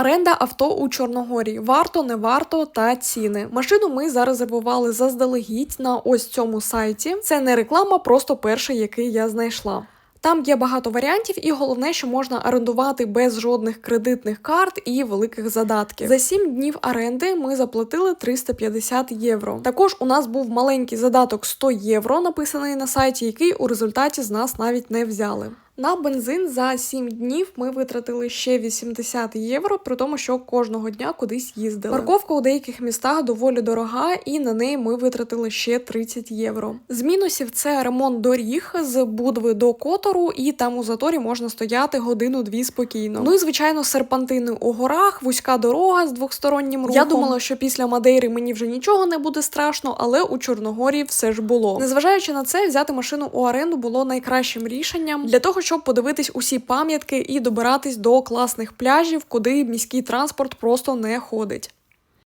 Оренда авто у Чорногорії варто, не варто та ціни. Машину ми зарезервували заздалегідь на ось цьому сайті. Це не реклама, просто перший, який я знайшла. Там є багато варіантів, і головне, що можна орендувати без жодних кредитних карт і великих задатків. За 7 днів оренди ми заплатили 350 євро. Також у нас був маленький задаток 100 євро, написаний на сайті, який у результаті з нас навіть не взяли. На бензин за 7 днів ми витратили ще 80 євро, при тому, що кожного дня кудись їздили. Парковка у деяких містах доволі дорога, і на неї ми витратили ще 30 євро. З мінусів це ремонт доріг з Будви до Котору, і там у заторі можна стояти годину-дві спокійно. Ну і звичайно, серпантини у горах, вузька дорога з двохстороннім рухом. Я думала, що після Мадейри мені вже нічого не буде страшно, але у Чорногорії все ж було. Незважаючи на це, взяти машину у оренду було найкращим рішенням для того, щоб подивитись усі пам'ятки і добиратись до класних пляжів, куди міський транспорт просто не ходить.